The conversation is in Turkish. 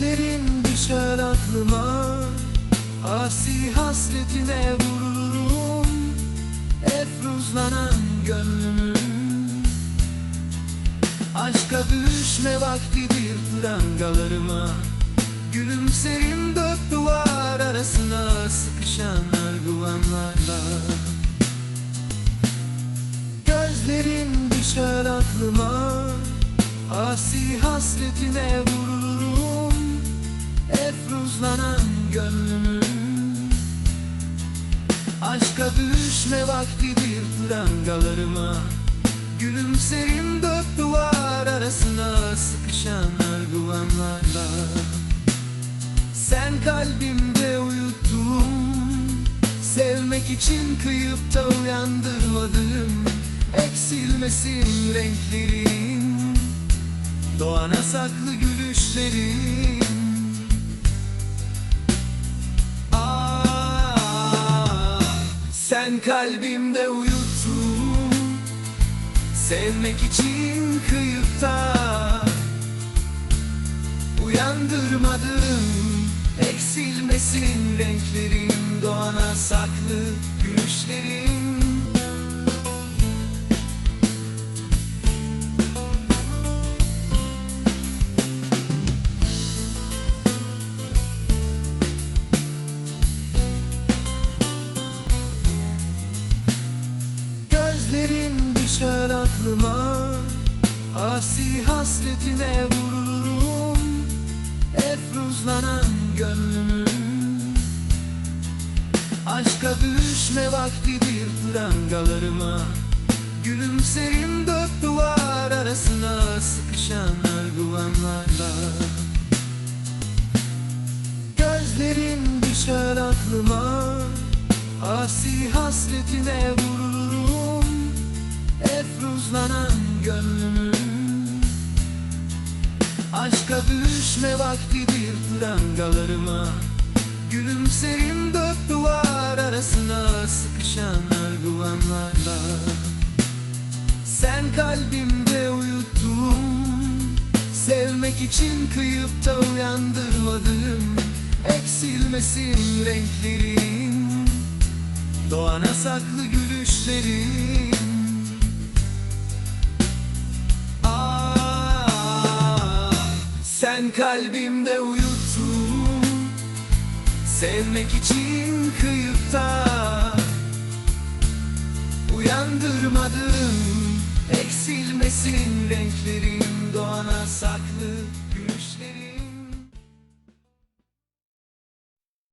Gözlerin düşer aklıma. Asi hasretine vururum Efruzlanan gönlümün Aşka düşme vaktidir prangalarıma Gülümserim dört duvar arasına Sıkışan arguvanlarla Gözlerin düşer aklıma. Asi hasretine vururum Efruzlanan gönlümün. Aşka düşme vaktidir prangalarıma Gülümserim dört duvar arasına Sıkışan arguvanlarla Sen kalbimde uyuttun Sevmek için kıyıp da uyandırmadım Eksilmesin renklerin Doğana saklı gülüşlerin Sen kalbimde uyuttun. Sevmek için kıyıp da Uyandırmadım Eksilmesin renklerin Doğana saklı gülüşlerin Asi hasretine vururum Efruzlanan gönlümün Aşka düşme vaktidir prangalarıma Gülümserim dört duvar arasına Sıkışan arguvanlarla Gözlerin düşer aklıma Asi hasretine vururum Efruzlanan gönlümün Aşka düşme vaktidir prangalarıma Gülümserim dört duvar arasına Sıkışan arguvanlarla Sen kalbimde uyuttun Sevmek için kıyıp da uyandırmadım Eksilmesin renklerin Doğana saklı gülüşlerin Sen kalbimde uyuttun. Sevmek için kıyıp da Uyandırmadım Eksilmesin renklerin Doğana saklı